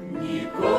Ніколи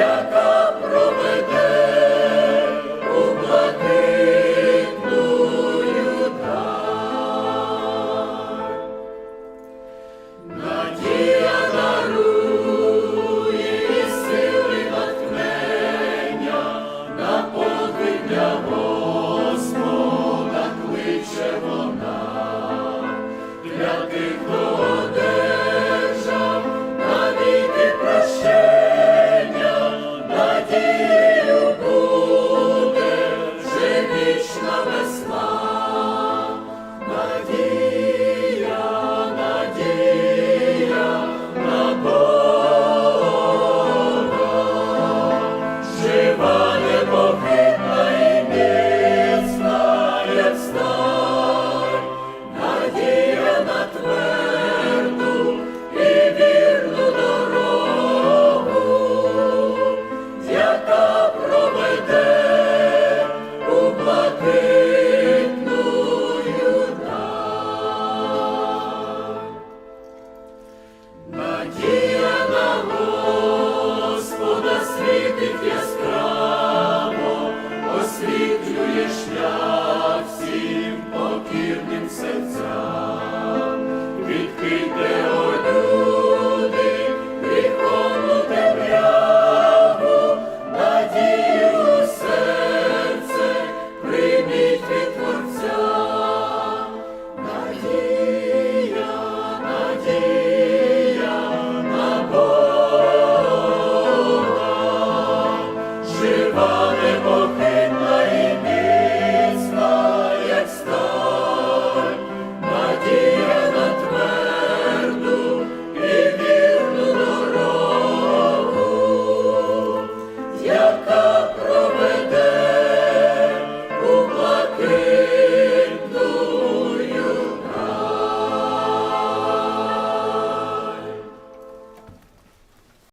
яка проведе у блакитну даль. Надія дарує і на подвиг для Господа кличе вона для тих, хто